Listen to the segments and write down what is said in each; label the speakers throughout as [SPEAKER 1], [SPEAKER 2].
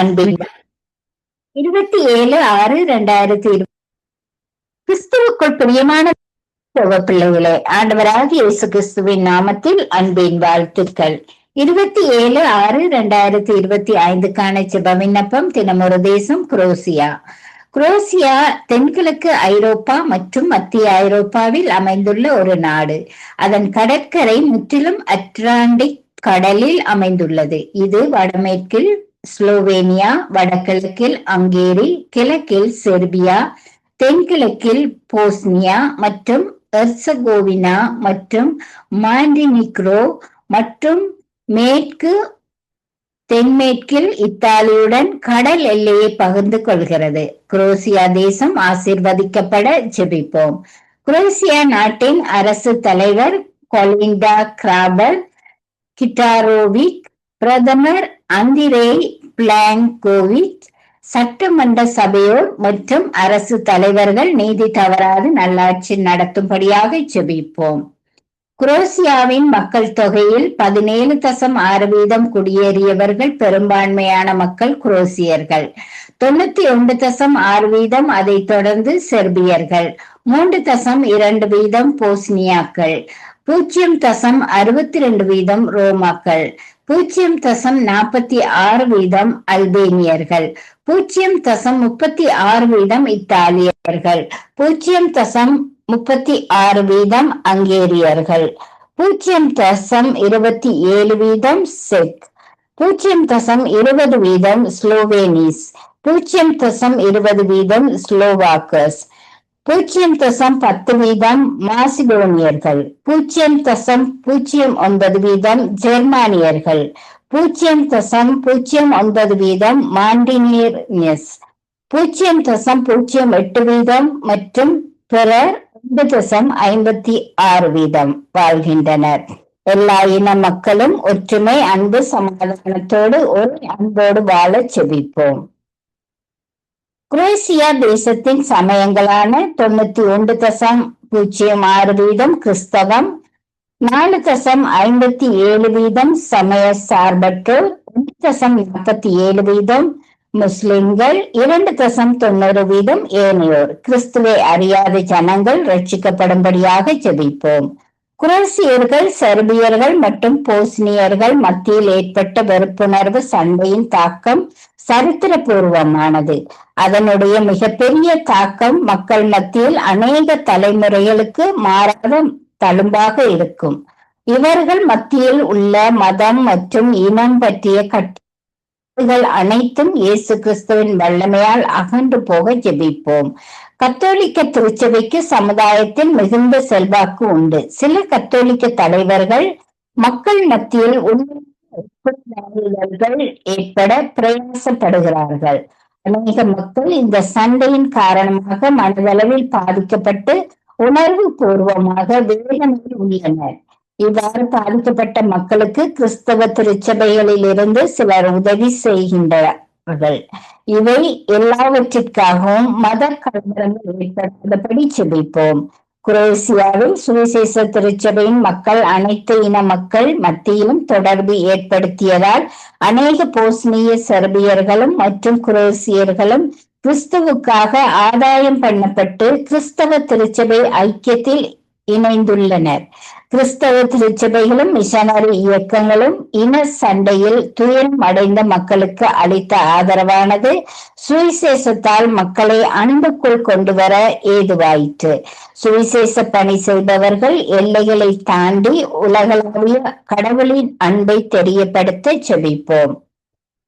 [SPEAKER 1] அன்பின் இருபத்தி ஏழு ஆறு இரண்டாயிரத்தி இருபது கிறிஸ்துவுக்குள் பிரியமான பிள்ளைகளே ஆண்டவராக இயேசு கிறிஸ்துவின் நாமத்தில் அன்பின் வாழ்த்துக்கள். இருபத்தி ஏழு ஆறு இரண்டாயிரத்தி இருபத்தி ஐந்துக்கான ஜெப விண்ணப்பம் தினமொரு தேசம் குரோசியா. குரோசியா தென்கிழக்கு ஐரோப்பா மற்றும் மத்திய ஐரோப்பாவில் அமைந்துள்ள ஒரு நாடு. அதன் கடற்கரை முற்றிலும் அட்லாண்டிக் கடலில் அமைந்துள்ளது. இது வடமேற்கில் ஸ்லோவேனியா வடகிழக்கில் அங்கேரி கிழக்கில் செர்பியா தென்கிழக்கில் போஸ்னியா மற்றும் எர்சகோவினா மற்றும் மாண்டினிக்ரோ மற்றும் மேற்கு தென்மேற்கில் இத்தாலியுடன் கடல் எல்லையை பகிர்ந்து கொள்கிறது. குரோசியா தேசம் ஆசிர்வதிக்கப்பட ஜெபிப்போம். குரோசியா நாட்டின் அரசு தலைவர் கொலிண்டா கிராபர் கிட்டாரோவிக் பிரதமர் அந்திரே பிளாங்கோவிச் சட்டமன்ற சபையோர் மற்றும் அரசு தலைவர்கள் நீதி தவறாது நல்லாட்சி நடத்தும்படியாக செபிப்போம் குரோசியாவின் மக்கள் தொகையில் பதினேழு தசம் ஆறு வீதம் குடியேறியவர்கள் பெரும்பான்மையான மக்கள் குரோசியர்கள். தொண்ணூத்தி ஒன்று தசம் ஆறு வீதம் அதைத் தொடர்ந்து செர்பியர்கள். மூன்று தசம் இரண்டு வீதம் போஸ்னியாக்கள். பூஜ்ஜியம் தசம் அறுபத்தி ரெண்டு வீதம் ரோமாக்கள். பூஜ்ஜியம் தசம் நாற்பத்தி ஆறு வீதம் அல்பேனியர்கள். பூஜ்ஜியம் தசம் முப்பத்தி ஆறு வீதம் இத்தாலியர்கள். பூஜ்ஜியம் தசம் முப்பத்தி ஆறு வீதம் அங்கேரியர்கள். பூஜ்ஜியம் தசம் இருபத்தி ஏழு வீதம் செக் பூஜ்ஜியம் தசம் இருபது வீதம் ஸ்லோவேனிஸ். பூஜ்ஜியம் தசம் இருபது வீதம் ஸ்லோவாக்கர்ஸ் பூஜ்ஜியம் தசம் பத்து வீதம் மாசிடோனியர்கள் பூஜ்ஜியம் தசம் பூஜ்ஜியம் ஒன்பது வீதம் ஜெர்மானியர்கள். பூஜ்ஜியம் தசம் பூஜ்ஜியம் ஒன்பது வீதம் மாண்டினியர்ஸ். பூஜ்ஜியம் தசம் பூஜ்ஜியம் எட்டு வீதம் மற்றும் பிறர் ரெண்டு தசம் ஐம்பத்தி ஆறு வீதம் வாழ்கின்றனர். எல்லா இன மக்களும் ஒற்றுமை அன்பு சமாதானத்தோடு ஒரு அன்போடு வாழ செபிப்போம். குரேசியா தேசத்தின் சமயங்களான தொண்ணூத்தி ஒன்று தசம் பூஜ்ஜியம் ஆறு வீதம் கிறிஸ்தவம் நாலு தசம் ஐம்பத்தி ஏழு வீதம் சமய சார்பற்றோர் ஒன்று தசம் நாற்பத்தி ஏழு வீதம் முஸ்லிம்கள் இரண்டு தசம் தொண்ணூறு வீதம் ஏனையோர். கிறிஸ்துவை அறியாத ஜனங்கள் ரட்சிக்கப்படும்படியாக ஜெபிப்போம். குரோசியர்கள் செர்பியர்கள் மற்றும் போஸ்னியர்கள் மத்தியில் ஏற்பட்ட வெறுப்புணர்வு சண்டையின் தாக்கம் சரித்திரபூர்வமானது. அதனுடைய மிகப்பெரிய தாக்கம் மக்கள் மத்தியில் அநேக தலைமுறைகளுக்கு மாறாத தழும்பாக இருக்கும். இவர்கள் மத்தியில் உள்ள மதம் மற்றும் இனம் பற்றிய கட்டுகள் அனைத்தும் இயேசு கிறிஸ்துவின் வல்லமையால் அகன்று போக ஜெபிப்போம். கத்தோலிக்க திருச்சபைக்கு சமுதாயத்தில் மிகுந்த செல்வாக்கு உண்டு. சில கத்தோலிக்க தலைவர்கள் மக்கள் மத்தியில் உண்மைகள் ஏற்பட பிரயாசப்படுகிறார்கள். அநேக மக்கள் இந்த சண்டையின் காரணமாக மனதளவில் பாதிக்கப்பட்டு உணர்வு பூர்வமாக வேதனையில் உள்ளனர் இவ்வாறு பாதிக்கப்பட்ட மக்களுக்கு கிறிஸ்தவ திருச்சபைகளில் இருந்து சிலர் உதவி செய்கின்றார்கள் இவை எல்லாவற்றிற்காகவும் மத கலவரங்கள் ஏற்படாதபடி செபிப்போம். குரோசியாவில் சுவிசேஷ திருச்சபையின் மக்கள் அனைத்து இன மக்கள் மத்தியிலும் தொடர்பு ஏற்படுத்தியதால் அநேக போஸ்னிய செர்பியர்களும் மற்றும் குரோசியர்களும் கிறிஸ்துவுக்காக ஆதாயம் பண்ணப்பட்டு கிறிஸ்தவ திருச்சபை ஐக்கியத்தில் இணைந்துள்ளனர். கிறிஸ்தவ திருச்சபைகளும் மிஷனரி இயக்கங்களும் இன சண்டையில் துயரம் அடைந்த மக்களுக்கு அளித்த ஆதரவானது சுவிசேஷத்தால் மக்களை அன்புக்குள் கொண்டு வர ஏதுவாயிற்று. சுவிசேஷ பணி செய்பவர்கள் எல்லைகளை தாண்டி உலகளாவிய கடவுளின் அன்பை தெரியப்படுத்த செபிப்போம்.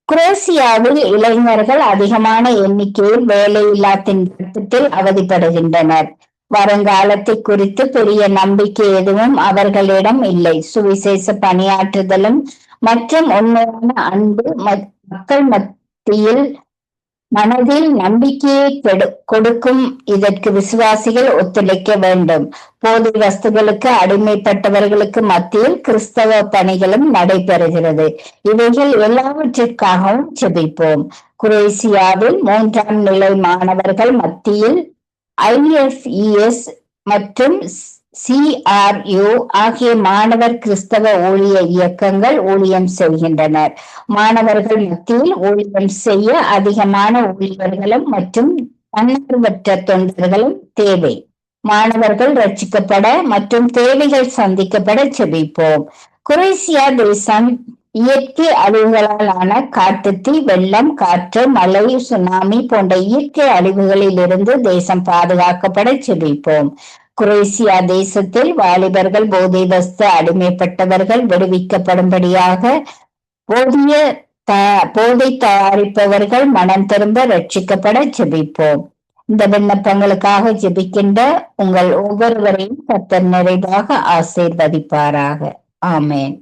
[SPEAKER 1] குரோசியாவில் இளைஞர்கள் அதிகமான எண்ணிக்கையில் வேலையில்லா திண்டாட்டத்தில் அவதிப்படுகின்றனர். வருங்காலத்தை குறித்து பெரிய நம்பிக்கை எதுவும் அவர்களிடம் இல்லை. சுவிசேஷ பணியாற்றுதலும் மற்றும் உண்மையான அன்பு மக்கள் மத்தியில் மனதில் நம்பிக்கையை கொடுக்கும் இதற்கு விசுவாசிகள் ஒத்துழைக்க வேண்டும். போதை வஸ்துகளுக்கு அடிமைப்பட்டவர்களுக்கு மத்தியில் கிறிஸ்தவ பணிகளும் நடைபெறுகிறது. இவைகள் எல்லாவற்றிற்காகவும் செபிப்போம் குரேசியாவில் மூன்றாம் நிலை மாணவர்கள் மத்தியில் ஐஎஃப்இஎஸ் மற்றும் சிஆர்யு ஆகிய மாணவர் கிறிஸ்தவ ஊழிய இயக்கங்கள் ஊழியம் செய்கின்றனர். மாணவர்கள் மத்தியில் ஊழியம் செய்ய அதிகமான ஊழியர்களும் மற்றும் தன்னார்வற்ற தொண்டர்களும் தேவை. மாணவர்கள் ரட்சிக்கப்பட மற்றும் தேவைகள் சந்திக்கப்பட செபிப்போம் குரேசியா தேசம் இயற்கை அழிவுகளாலான ஆன காட்டுத்தீ வெள்ளம் காற்று மழை சுனாமி போன்ற இயற்கை அழிவுகளில் இருந்து தேசம் பாதுகாக்கப்பட செபிப்போம். குரேசியா தேசத்தில் வாலிபர்கள் போதை வஸ்து அடிமைப்பட்டவர்கள் விடுவிக்கப்படும்படியாக போதிய போதை தயாரிப்பவர்கள் மனம் திரும்ப ரட்சிக்கப்பட செபிப்போம். இந்த விண்ணப்பங்களுக்காக ஜெபிக்கின்ற உங்கள் ஒவ்வொருவரையும் கத்தர் நிறைவாக ஆசீர்வதிப்பாராக. ஆமேன்.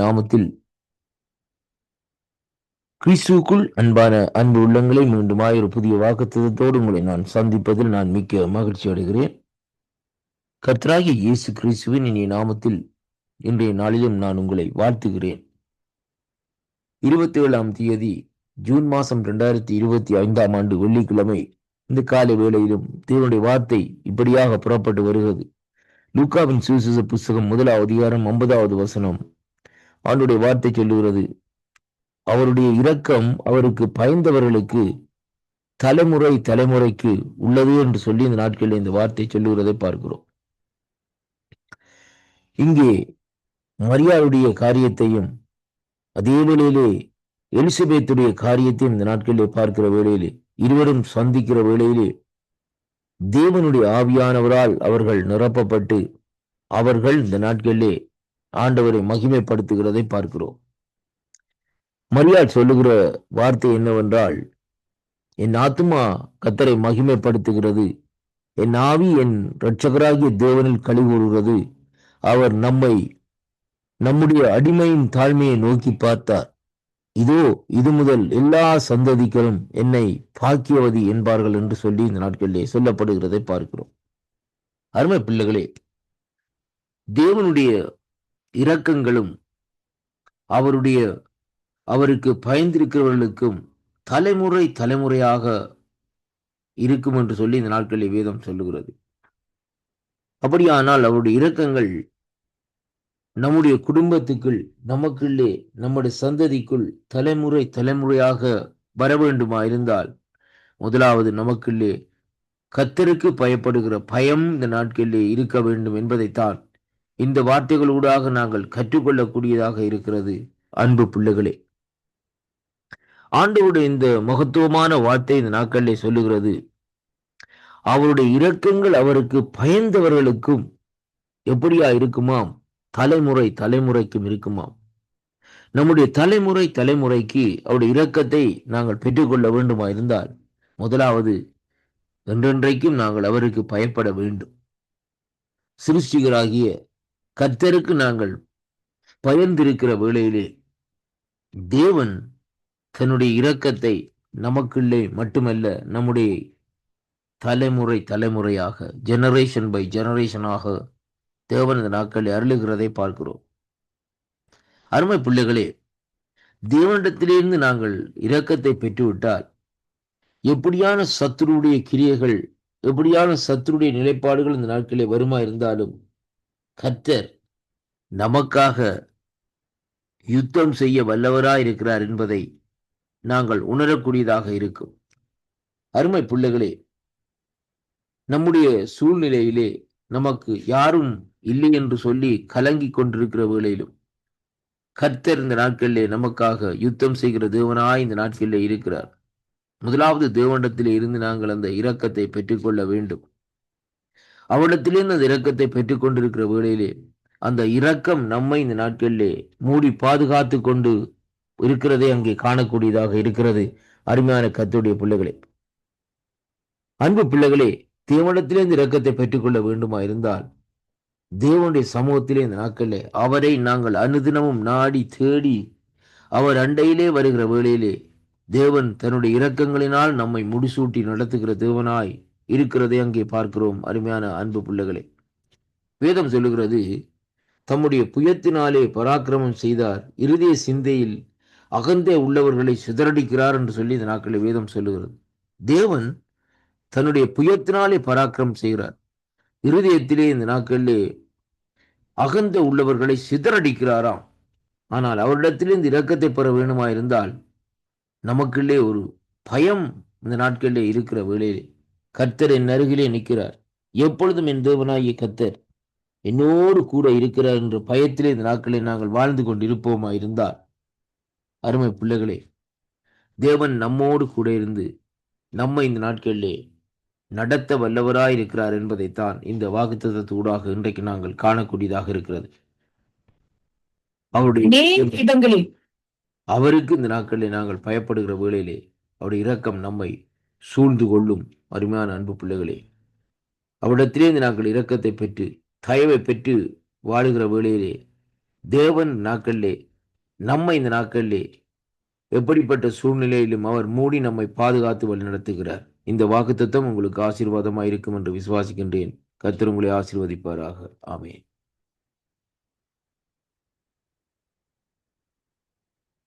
[SPEAKER 2] நாமத்தில் கிறிஸ்துக்குள் அன்பான அன்பு உள்ளங்களை மீண்டுமாய் ஒரு புதிய வாக்குத்தத்தோடு உங்களை நான் சந்திப்பதில் நான் மிக்க மகிழ்ச்சி அடைகிறேன். கர்த்தராகிய இயேசு கிறிஸ்துவின் இனிய நாமத்தில் இன்றைய நாளிலும் நான் உங்களை வாழ்த்துகிறேன். இருபத்தி ஏழாம் தேதி ஜூன் மாதம் ரெண்டாயிரத்தி இருபத்தி ஐந்தாம் ஆண்டு வெள்ளிக்கிழமை இந்த காலை வேளையிலும் தேவனுடைய வார்த்தை இப்படியாக புறப்பட்டு வருகிறது. லூக்காவின் சுவிசேஷ புஸ்தகம் முதலாவது அதிகாரம் ஐம்பதாவது வசனம். ஆண்டுடைய வார்த்தை சொல்லுகிறது. அவருடைய இரக்கம் அவருக்கு பயந்தவர்களுக்கு தலைமுறை தலைமுறைக்கு உள்ளது என்று சொல்லி இந்த நாட்களில் இந்த வார்த்தை சொல்லுகிறதை பார்க்கிறோம். இங்கே மரியாளுடைய காரியத்தையும் அதே வேளையிலே எலிசபெத்துடைய காரியத்தையும் இந்த நாட்களிலே பார்க்கிற வேளையிலே இருவரும் சந்திக்கிற வேளையிலே தேவனுடைய ஆவியானவரால் அவர்கள் நிரப்பப்பட்டு அவர்கள் இந்த நாட்களிலே ஆண்டவரை மகிமைப்படுத்துகிறதை பார்க்கிறோம். மரியாள் சொல்லுகிற வார்த்தை என்னவென்றால் என் ஆத்மா கத்தரை மகிமைப்படுத்துகிறது. என் ஆவி என் இரட்சகராகிய தேவனில் கழிவுறுகிறது. அவர் நம்மை நம்முடைய அடிமையின் தாழ்மையை நோக்கி பார்த்தார். இதோ இது முதல் எல்லா சந்ததிகளும் என்னை பாக்கியவதி என்பார்கள் என்று சொல்லி இந்த நாட்களிலே சொல்லப்படுகிறதை பார்க்கிறோம். அருமை பிள்ளைகளே தேவனுடைய இரக்கங்களும் அவருடைய அவருக்கு பயந்திருக்கிறவர்களுக்கும் தலைமுறை தலைமுறையாக இருக்கும் என்று சொல்லி இந்த நாட்களில் வேதம் சொல்லுகிறது. அப்படியானால் அவருடைய இரக்கங்கள் நம்முடைய குடும்பத்துக்குள் நமக்குள்ளே நம்முடைய சந்ததிக்குள் தலைமுறை தலைமுறையாக வர வேண்டுமா இருந்தால் முதலாவது நமக்குள்ளே கத்தருக்கு பயப்படுகிற பயம் இந்த நாட்களிலே இருக்க வேண்டும் என்பதைத்தான் இந்த வார்த்தைகளூடாக நாங்கள் கற்றுக்கொள்ளக்கூடியதாக இருக்கிறது அன்பு பிள்ளைகளே. ஆண்டவருடைய இந்த மகத்துவமான வார்த்தை இந்த நாட்களில் சொல்லுகிறது அவருடைய இரக்கங்கள் அவருக்கு பயந்தவர்களுக்கும் எப்படியா இருக்குமாம்? தலைமுறை தலைமுறைக்கும் இருக்குமாம். நம்முடைய தலைமுறை தலைமுறைக்கு அவருடைய இரக்கத்தை நாங்கள் பெற்றுக்கொள்ள வேண்டுமா இருந்தால் முதலாவது என்றென்றைக்கும் நாங்கள் அவருக்கு பயப்பட வேண்டும். சிருஷ்டிகராகிய கர்த்தருக்கு நாங்கள் பயந்திருக்கிற வேளையிலே தேவன் தன்னுடைய இரக்கத்தை நமக்குள்ளே மட்டுமல்ல நம்முடைய தலைமுறை தலைமுறையாக ஜெனரேஷன் பை ஜெனரேஷனாக தேவன் இந்த அருளுகிறதை பார்க்கிறோம். அருமை பிள்ளைகளே தேவனிடத்திலிருந்து நாங்கள் இரக்கத்தை பெற்றுவிட்டால் எப்படியான சத்துருடைய கிரியைகள் எப்படியான சத்துருடைய நிலைப்பாடுகள் இந்த நாட்களே வருமா இருந்தாலும் கர்த்தர் நமக்காக யுத்தம் செய்ய வல்லவராய் இருக்கிறார் என்பதை நாங்கள் உணரக்கூடியதாக இருக்கும். அருமை பிள்ளைகளே நம்முடைய சூழ்நிலையிலே நமக்கு யாரும் இல்லை என்று சொல்லி கலங்கி கொண்டிருக்கிற வேளையிலும் கர்த்தர் இந்த நாட்களிலே நமக்காக யுத்தம் செய்கிற தேவனாய் இந்த நாட்களிலே இருக்கிறார். முதலாவது தேவண்டத்திலே இருந்து நாங்கள் அந்த இரக்கத்தை பெற்றுக்கொள்ள வேண்டும். அவரிடத்திலிருந்து அந்த இரக்கத்தை பெற்றுக்கொண்டிருக்கிற வேளையிலே அந்த இரக்கம் நம்மை இந்த நாட்களிலே மூடி பாதுகாத்து கொண்டு இருக்கிறதை அங்கே காணக்கூடியதாக இருக்கிறது. அருமையான கத்துடைய பிள்ளைகளே. அன்பு பிள்ளைகளே தேவனிடத்திலே இந்த இரக்கத்தை பெற்றுக்கொள்ள வேண்டுமா இருந்தால் தேவனுடைய சமூகத்திலே இந்த நாட்களிலே அவரை நாங்கள் அனுதினமும் நாடி தேடி அவர் அண்டையிலே வருகிற வேளையிலே தேவன் தன்னுடைய இரக்கங்களினால் நம்மை முடிசூட்டி நடத்துகிற தேவனாய் இருக்கிறதை அங்கே பார்க்கிறோம் அருமையான அன்பு பிள்ளைகளே. வேதம் சொல்லுகிறது தம்முடைய புயத்தினாலே பராக்கிரமம் செய்தார் இருதய சிந்தையில் அகந்தே உள்ளவர்களை சிதறடிக்கிறார் என்று சொல்லி இந்த நாட்களில் வேதம் சொல்லுகிறது. தேவன் தன்னுடைய புயத்தினாலே பராக்கிரமம் செய்கிறார். இருதயத்திலே இந்த நாட்களிலே அகந்த உள்ளவர்களை சிதறடிக்கிறாராம். ஆனால் அவரிடத்திலே இந்த இரக்கத்தை பெற வேணுமா இருந்தால் நமக்குள்ளே ஒரு பயம் இந்த நாட்களிலே இருக்கிற வேளையிலே. கர்த்தர் என் அருகிலே நிற்கிறார். எப்பொழுதும் என் தேவனாகிய கர்த்தர் என்னோடு கூட இருக்கிறார் என்ற பயத்திலே இந்த நாட்களில் நாங்கள் வாழ்ந்து கொண்டிருப்போமா இருந்தால். அருமை பிள்ளைகளே தேவன் நம்மோடு கூட இருந்து நம்மை இந்த நாட்களிலே நடத்த வல்லவராய் இருக்கிறார் என்பதைத்தான் இந்த வாக்குத்தத்தூடாக இன்றைக்கு நாங்கள் காணக்கூடியதாக இருக்கிறது. அவருடைய
[SPEAKER 3] இடங்களில்
[SPEAKER 2] அவருக்கு இந்த நாட்களில் நாங்கள் பயப்படுகிற வேளையிலே அவருடைய இரக்கம் நம்மை சூழ்ந்து கொள்ளும். அருமையான அன்பு பிள்ளைகளே அவரிடத்திலே இந்த நாங்கள் இரக்கத்தை பெற்று தயவை பெற்று வாழுகிற வேளையிலே தேவன் நாட்களிலே நம்மை இந்த நாட்களிலே எப்படிப்பட்ட சூழ்நிலையிலும் அவர் மூடி நம்மை பாதுகாத்து வழிநடத்துகிறார் இந்த வாக்குத்தத்தம் உங்களுக்கு ஆசீர்வாதமாக இருக்கும் என்று விசுவாசிக்கின்றேன். கர்த்தர் உங்களை ஆசீர்வதிப்பாராக. ஆமேன்.